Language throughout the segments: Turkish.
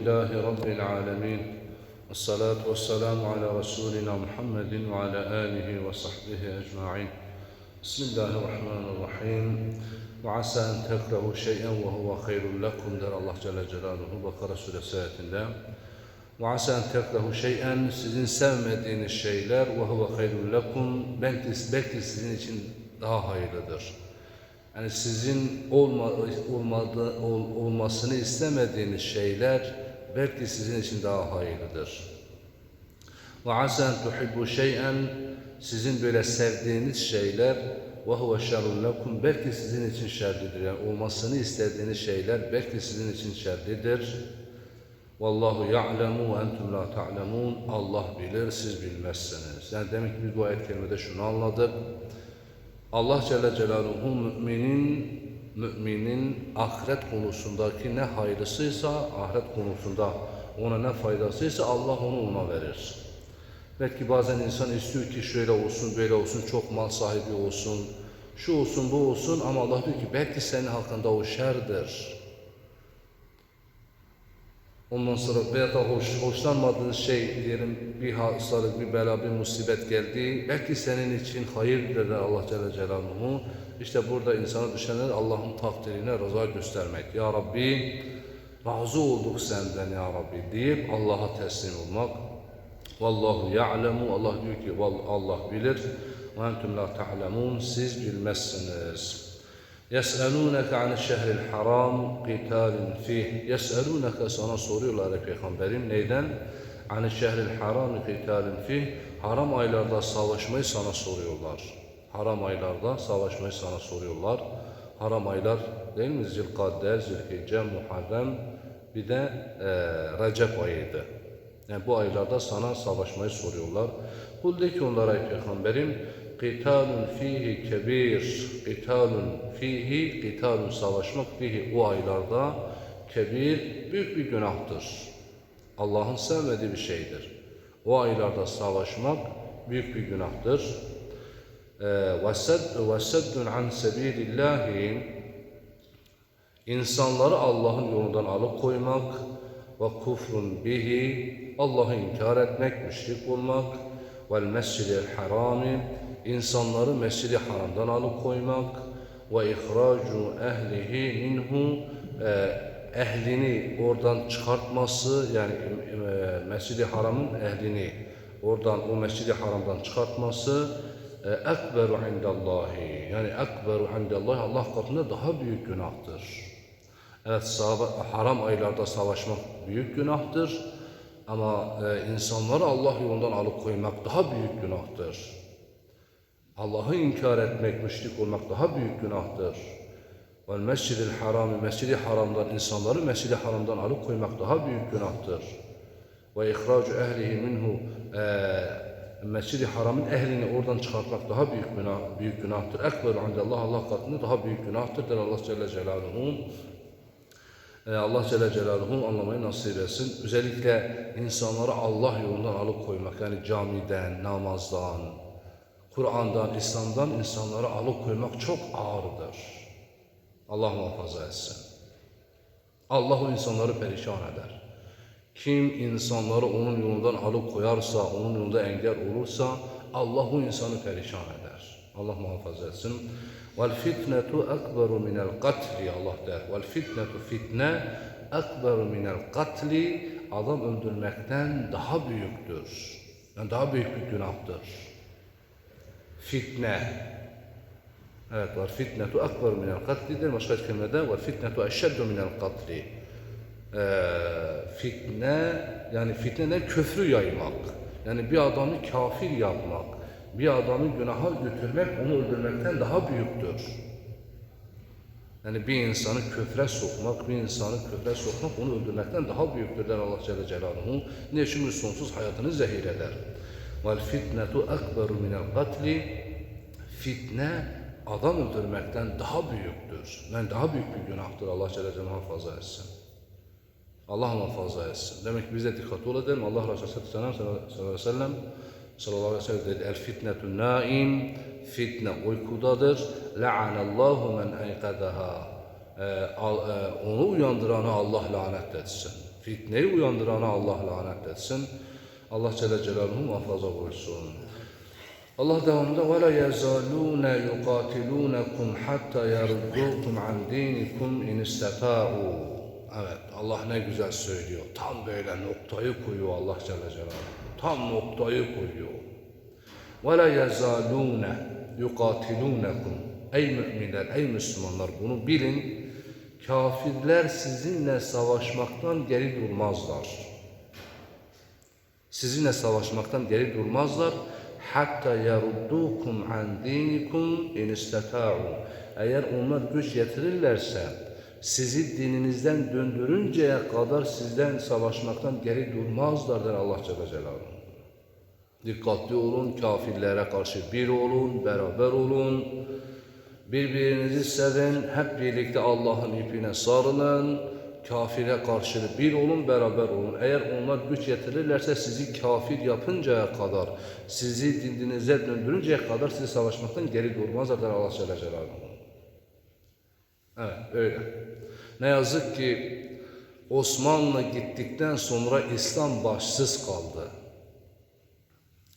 لله رب العالمين والصلاة والسلام على رسولنا محمد وعلى آله وصحبه أجمعين بسم الله الرحمن الرحيم وعسى أن تكرهوا شيئا وهو خير لكم der Allah Celle Celaluhu Bakara suresi ayetinde وعسى أن تكرهوا شيئا sizin sevmediğiniz şeyler وهو خير لكم belki, belki sizin için daha hayırlıdır. Yani sizin olma, olmadı, ol, olmasını istemediğiniz şeyler belki sizin için daha hayırlıdır. Ve asen tuhibbu şey'en sizin böyle sevdiğiniz şeyler ve huve şerrun lekum belki sizin için şerlidir. Yani olmasını istediğiniz şeyler belki sizin için şerlidir. Vallahu ya'lemu ve entum la ta'lemun. Allah bilir, siz bilmezsiniz. Yani demek ki biz bu ayet kerimede şunu anladık. Allah Celle Celaluhu müminin müminin ahiret konusundaki ne hayırlısıysa ahiret konusunda ona ne faydasıysa Allah onu ona verir. Belki bazen insan istiyor ki şöyle olsun, böyle olsun, çok mal sahibi olsun, şu olsun, bu olsun ama Allah diyor ki belki senin hakkında o şerdir. Ondan sonra veya da hoş, hoşlanmadığın şey diyelim bir hastalık, bir bela, bir musibet geldi. Belki senin için hayırdır Allah Celle Celaluhu. İşte burada insana düşenler Allah'ın takdirine rıza göstermek. Ya Rabbi razı olduk senden ya Rabbi deyip Allah'a teslim olmak. Vallahu ya'lemu Allah diyor ki Allah bilir. Ve entum la ta'lemun siz bilmezsiniz. Yes'elûneke an şehril haram qitalin fih. Yes'elûneke sana soruyorlar ey peygamberim neyden? An şehril haram qitalin fih. Haram aylarda savaşmayı sana soruyorlar. Haram aylarda savaşmayı sana soruyorlar. Haram aylar değil mi? Zilkadde, Zilhicce, Muharrem bir de e, Recep ayıydı. Yani bu aylarda sana savaşmayı soruyorlar. Kul de ki onlara ey peygamberim Qitalun fihi kebir. Qitalun fihi, qitalun savaşmak fihi o aylarda kebir büyük bir günahtır. Allah'ın sevmediği bir şeydir. O aylarda savaşmak büyük bir günahtır. Ve seddun an sebilillahi. İnsanları Allah'ın yolundan alıkoymak ve kufrun bihi Allah'ı inkar etmek, müşrik olmak. Vel mescidil harami insanları mescidi haramdan alıkoymak. Ve ihracu ehlihi minhu ehlini oradan çıkartması yani e, mescidi haramın ehlini oradan o mescidi haramdan çıkartması ekberu indallahi yani ekberu indallahi Allah katında daha büyük günahtır. Evet haram aylarda savaşmak büyük günahtır ama e, insanları Allah yolundan alıkoymak daha büyük günahtır. Allah'ı inkar etmek, müşrik olmak daha büyük günahtır. Ve mescid-i harami, mescidi haramdan insanları mescidi haramdan alıkoymak daha büyük günahtır. Ve ihracu ehlihi minhu e, mescidi haramın ehlini oradan çıkartmak daha büyük günah, büyük günahtır. Ekber Allah Allah katında daha büyük günahtır der Allah Celle Celaluhu. E, Allah Celle Celaluhu anlamayı nasip etsin. Özellikle insanları Allah yolundan alıkoymak yani camiden, namazdan, Kur'an'dan, İslam'dan insanları alıkoymak çok ağırdır. Allah muhafaza etsin. Allah o insanları perişan eder. Kim insanları onun yolundan alıkoyarsa, onun yolunda engel olursa Allah o insanı perişan eder. Allah muhafaza etsin. Vel fitnetu ekberu minel katli Allah der. Vel fitnetu fitne ekberu minel katli adam öldürmekten daha büyüktür. Yani daha büyük bir günahtır fitne. Evet var fitnetu akbar minel katlidir. Başka kelimede var fitnetu eşeddu minel katli. Ee, fitne yani fitne ne? Köfrü yaymak. Yani bir adamı kafir yapmak, bir adamı günaha götürmek, onu öldürmekten daha büyüktür. Yani bir insanı köfre sokmak, bir insanı köfre sokmak onu öldürmekten daha büyüktür der Allah Celle Celaluhu. Ne için sonsuz hayatını zehir eder. Vel fitnetu ekberu minel katli fitne adam öldürmekten daha büyüktür. Yani daha büyük bir günahtır. Allah Celle Celle muhafaza etsin. Allah muhafaza etsin. Demek ki biz de dikkatli olalım. Allah Resulü sallallahu aleyhi ve sellem sallallahu aleyhi ve sellem dedi. El fitnetu naim. Fitne uykudadır. La'anallahu men eykadaha. Ee, e, onu uyandıranı Allah lanet etsin. Fitneyi uyandırana Allah lanet etsin. Allah Celle Celaluhu muhafaza buyursun. Allah devamında وَلَا يَزَالُونَ يُقَاتِلُونَكُمْ حَتَّى يَرُدُّوكُمْ عَنْ دِينِكُمْ اِنْ اسْتَطَاعُوا Evet, Allah ne güzel söylüyor. Tam böyle noktayı koyuyor Allah Celle Celaluhu. Tam noktayı koyuyor. وَلَا يَزَالُونَ يُقَاتِلُونَكُمْ Ey müminler, ey Müslümanlar bunu bilin. Kafirler sizinle savaşmaktan geri durmazlar. Sizinle savaşmaktan geri durmazlar. Hatta yaruddukum an dinikum in istata'u. Eğer onlar güç getirirlerse sizi dininizden döndürünceye kadar sizden savaşmaktan geri durmazlar der Allah Celle Celaluhu. Dikkatli olun, kafirlere karşı bir olun, beraber olun. Birbirinizi sevin, hep birlikte Allah'ın ipine sarılın. Kafire karşı bir olun, beraber olun. Eğer onlar güç getirirlerse sizi kafir yapıncaya kadar, sizi dininize döndürünceye kadar sizi savaşmaktan geri durmazlar der Allah Celle Celaluhu. Evet, öyle. Ne yazık ki Osmanlı gittikten sonra İslam başsız kaldı.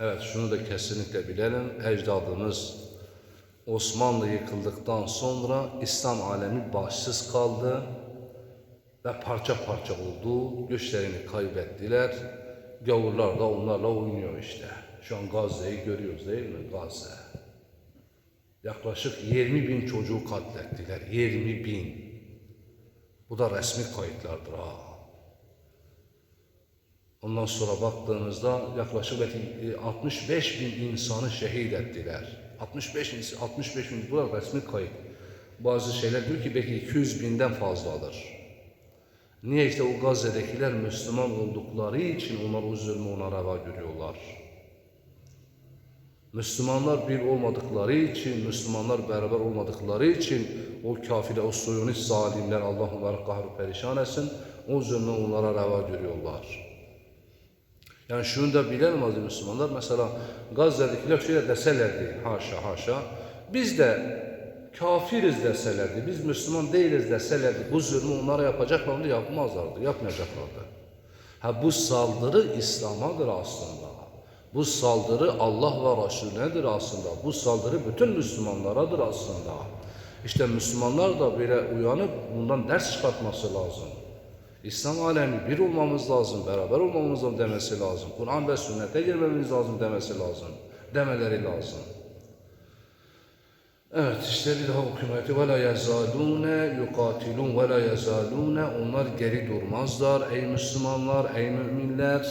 Evet, şunu da kesinlikle bilelim. Ecdadımız Osmanlı yıkıldıktan sonra İslam alemi başsız kaldı ve parça parça oldu. Güçlerini kaybettiler. Gavurlar da onlarla oynuyor işte. Şu an Gazze'yi görüyoruz değil mi? Gazze. Yaklaşık 20 bin çocuğu katlettiler. 20 bin. Bu da resmi kayıtlardır ha. Ondan sonra baktığımızda yaklaşık belki 65 bin insanı şehit ettiler. 65 ins- 65 bin bu da resmi kayıt. Bazı şeyler diyor ki belki 200 binden fazladır. Niye işte o Gazze'dekiler Müslüman oldukları için onlar o zulmü ona reva görüyorlar. Müslümanlar bir olmadıkları için, Müslümanlar beraber olmadıkları için o kafirler, o soyunist zalimler Allah onları kahru perişan etsin, o zulmü onlara reva görüyorlar. Yani şunu da bilelim aziz Müslümanlar. Mesela Gazze'dekiler şöyle deselerdi. Haşa haşa. Biz de kafiriz deselerdi. Biz Müslüman değiliz deselerdi. Bu zulmü onlara yapacaklarını yapmazlardı. Yapmayacaklardı. Ha bu saldırı İslam'adır aslında. Bu saldırı Allah ve Resulünedir aslında. Bu saldırı bütün Müslümanlaradır aslında. İşte Müslümanlar da böyle uyanıp bundan ders çıkartması lazım. İslam alemi bir olmamız lazım, beraber olmamız lazım demesi lazım. Kur'an ve sünnete girmemiz lazım demesi lazım. Demeleri lazım. Evet işte bir daha hükümeti ve la yazalune yukatilun ve onlar geri durmazlar ey Müslümanlar ey müminler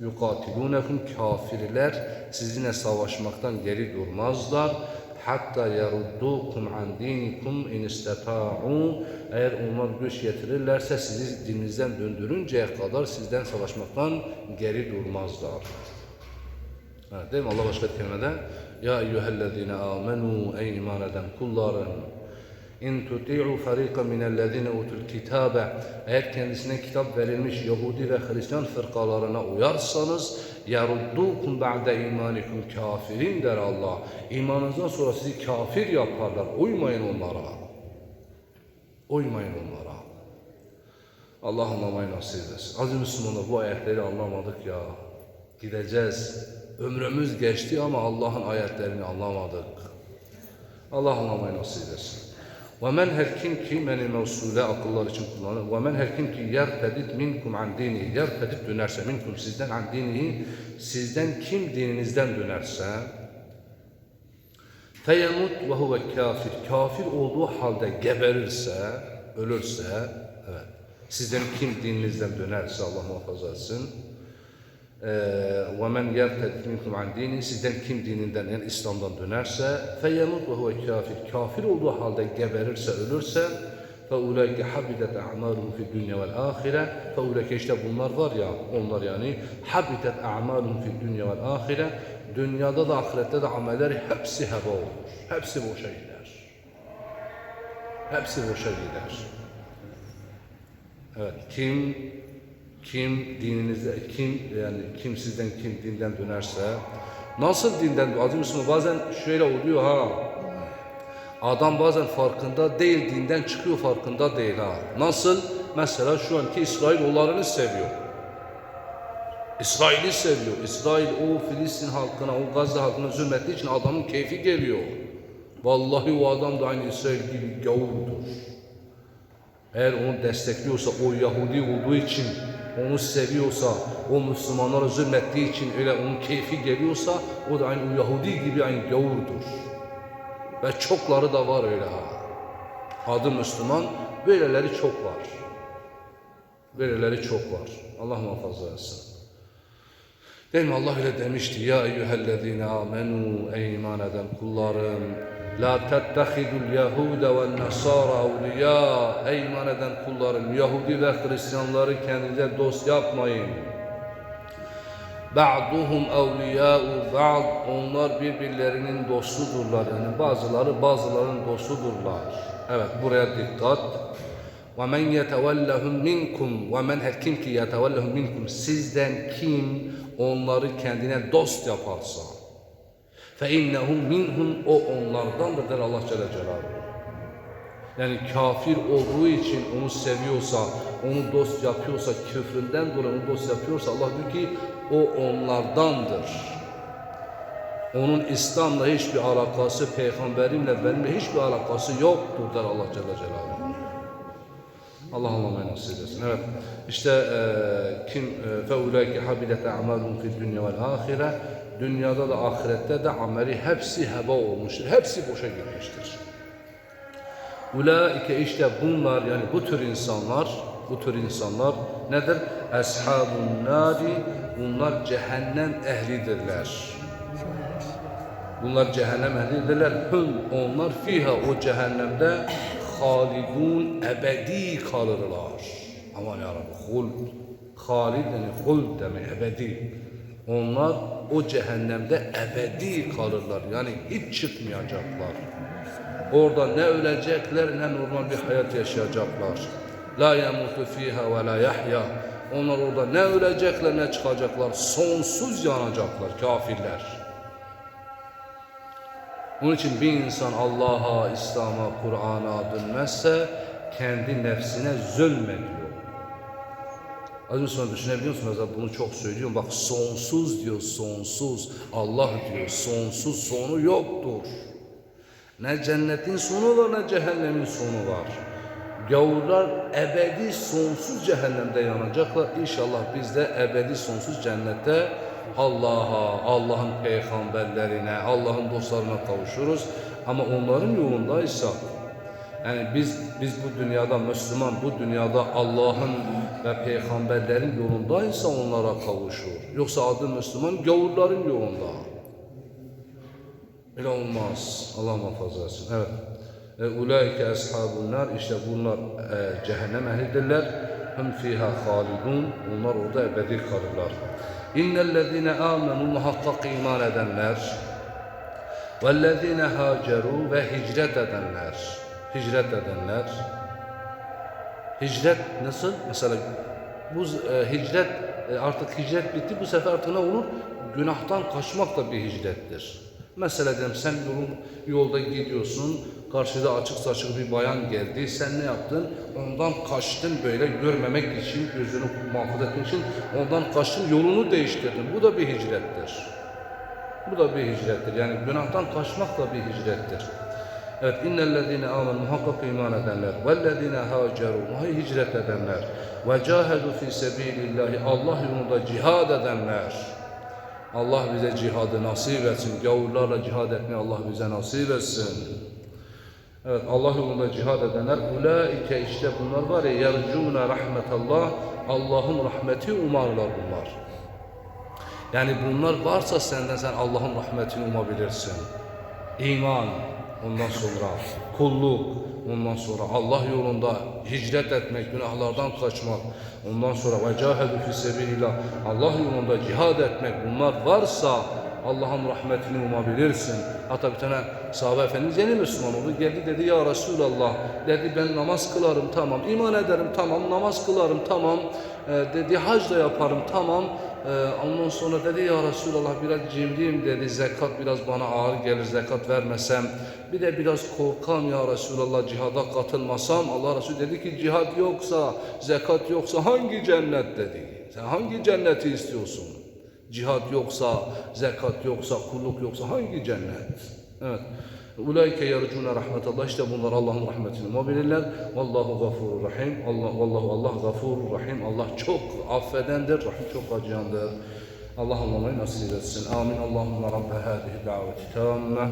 yukatilunekum kafirler sizinle savaşmaktan geri durmazlar hatta yaruddukum an dinikum in istata'u eğer onlar güç getirirlerse sizi dininizden döndürünceye kadar sizden savaşmaktan geri durmazlar. Ha, değil mi? Allah başka kelimede Ya eyyühellezine amenu ey iman eden kullarım İn tuti'u farika minellezine utul kitabe Eğer kendisine kitap verilmiş Yahudi ve Hristiyan fırkalarına uyarsanız yaruddukum ba'de imanikum kafirin der Allah. İmanınızdan sonra sizi kafir yaparlar. Uymayın onlara. Uymayın onlara. Allah anlamayı nasip etsin. Aziz Müslümanlar bu ayetleri anlamadık ya. Gideceğiz. Ömrümüz geçti ama Allah'ın ayetlerini anlamadık. Allah anlamayı nasip etsin. Ve men her kim ki məni mevsule akıllar için kullanır. Ve men her kim ki yertedid minkum an dini. Yertedid dönerse minkum sizden an dini. Sizden kim dininizden dönerse feyemut ve huve kafir. Kafir olduğu halde geberirse, ölürse evet. Sizden kim dininizden dönerse Allah muhafaza etsin. وَمَنْ يَرْتَدْ مِنْكُمْ عَنْ دِينِ Sizden kim dininden yani İslam'dan dönerse فَيَمُتْ وَهُوَ kafir. Kafir olduğu halde geberirse, ölürse فَاُولَٰئِكَ حَبِدَتْ اَعْمَالُهُمْ فِي الدُّنْيَا وَالْآخِرَةِ فَاُولَٰئِكَ işte bunlar var ya, onlar yani حَبِدَتْ اَعْمَالُهُمْ فِي الدُّنْيَا وَالْآخِرَةِ Dünyada da ahirette de amelleri hepsi heba olur. Hepsi boşa gider. Hepsi boşa gider. Evet, kim kim dininizde kim yani kim sizden kim dinden dönerse nasıl dinden aziz Müslüman bazen şöyle oluyor ha adam bazen farkında değil dinden çıkıyor farkında değil ha nasıl Mesela şu anki İsrail onlarını seviyor. İsrail'i seviyor. İsrail o Filistin halkına, o Gazze halkına zulmettiği için adamın keyfi geliyor. Vallahi o adam da aynı İsrail gibi gavurdur. Eğer onu destekliyorsa, o Yahudi olduğu için, onu seviyorsa, o Müslümanlara zulmettiği için öyle onun keyfi geliyorsa, o da aynı Yahudi gibi aynı gavurdur. Ve çokları da var öyle ha. Adı Müslüman, böyleleri çok var. Böyleleri çok var. Allah muhafaza etsin. Değil mi Allah öyle demişti ya eyyühellezine amenu ey iman eden kullarım la tettehidul yehude ve nasara evliya. Ey iman eden kullarım Yahudi ve Hristiyanları kendinize dost yapmayın. Ba'duhum evliya'u ba'd. Onlar birbirlerinin dostudurlar. Yani bazıları bazılarının dostudurlar. Evet buraya dikkat. Ve men yetevellehum minkum. Ve men her kim ki yetevellehum minkum sizden kim onları kendine dost yaparsa innehum minhum o onlardandır der Allah Celle Celaluhu. Yani kafir olduğu için onu seviyorsa, onu dost yapıyorsa, küfründen dolayı onu dost yapıyorsa Allah diyor ki o onlardandır. Onun İslam'la hiçbir alakası, peygamberimle benimle hiçbir alakası yoktur der Allah Celle Celaluhu. Allah Allah'a nasip etsin. Evet. İşte e, kim fe ulaike habilet a'malun fi dunya vel ahire dünyada da ahirette de ameli hepsi heba olmuştur. Hepsi boşa gitmiştir. Ulaike işte bunlar yani bu tür insanlar bu tür insanlar nedir? Eshabun nari bunlar cehennem ehlidirler. Bunlar cehennem ehlidirler. Hüm onlar fiha o cehennemde halidun ebedi kalırlar. Aman yarabbim huld. Halid yani huld demek ebedi. Onlar o cehennemde ebedi kalırlar. Yani hiç çıkmayacaklar. Orada ne ölecekler ne normal bir hayat yaşayacaklar. La yamutu fiha ve la yahya. Onlar orada ne ölecekler ne çıkacaklar. Sonsuz yanacaklar kafirler. Onun için bir insan Allah'a, İslam'a, Kur'an'a dönmezse kendi nefsine zulmediyor. Az sonra düşünebiliyor musunuz? Bunu çok söylüyorum. Bak sonsuz diyor, sonsuz. Allah diyor, sonsuz sonu yoktur. Ne cennetin sonu var ne cehennemin sonu var. Gavurlar ebedi sonsuz cehennemde yanacaklar. İnşallah biz de ebedi sonsuz cennette Allah'a, Allah'ın peygamberlerine, Allah'ın dostlarına kavuşuruz. Ama onların yolundaysa, yani biz biz bu dünyada Müslüman, bu dünyada Allah'ın ve peygamberlerin yolundaysa onlara kavuşur. Yoksa adı Müslüman gavurların yolunda. Öyle olmaz. Allah muhafaza etsin. Evet. E, Ulaike ashabun nar. İşte bunlar e, cehennem ehlidirler. Hum fiha halidun. Onlar orada ebedi kalırlar. İnnellezine amenu muhakkak iman edenler. Vellezine haceru ve hicret edenler. Hicret edenler. Hicret nasıl? Mesela bu e, hicret e, artık hicret bitti. Bu sefer artık ne olur? Günahtan kaçmak da bir hicrettir. Mesela diyelim sen yolun, yolda gidiyorsun, karşıda açık saçık bir bayan geldi. Sen ne yaptın? Ondan kaçtın böyle görmemek için, gözünü muhafaza etmek için ondan kaçtın, yolunu değiştirdin. Bu da bir hicrettir. Bu da bir hicrettir. Yani günahtan kaçmak da bir hicrettir. Evet, innellezine amenu muhakkak iman edenler, vellezine haceru, hicret edenler, ve cahedu fi sebilillahi, Allah yolunda cihad edenler, Allah bize cihadı nasip etsin. Gavurlarla cihad etmeyi Allah bize nasip etsin. Evet Allah yolunda cihad edenler ulaike işte bunlar var ya yercuna rahmetallah Allah'ın rahmeti umarlar bunlar. Yani bunlar varsa senden sen Allah'ın rahmetini umabilirsin. İman ondan sonra kulluk ondan sonra Allah yolunda hicret etmek, günahlardan kaçmak, ondan sonra ve cahedu fi sebilillah Allah yolunda cihad etmek bunlar varsa Allah'ın rahmetini umabilirsin. Hatta bir tane sahabe efendimiz yeni Müslüman oldu. Geldi dedi ya Resulallah. Dedi ben namaz kılarım tamam. iman ederim tamam. Namaz kılarım tamam. Ee, dedi hac da yaparım tamam. Ee, ondan sonra dedi ya Resulallah biraz cimriyim dedi. Zekat biraz bana ağır gelir zekat vermesem. Bir de biraz korkam ya Resulallah cihada katılmasam. Allah Resulü dedi ki cihat yoksa, zekat yoksa hangi cennet dedi. Sen hangi cenneti istiyorsun? Cihat yoksa, zekat yoksa, kulluk yoksa hangi cennet? Evet. Ulaike yercuna rahmetallah. İşte bunlar Allah'ın rahmetini mobilirler. Vallahu gafurur rahim. Allah, vallahu Allah gafurur rahim. Allah çok affedendir, rahim çok acıyandır. Allah anlamayı nasip etsin. Amin. Allahümme rabbe hadihi daveti tamme.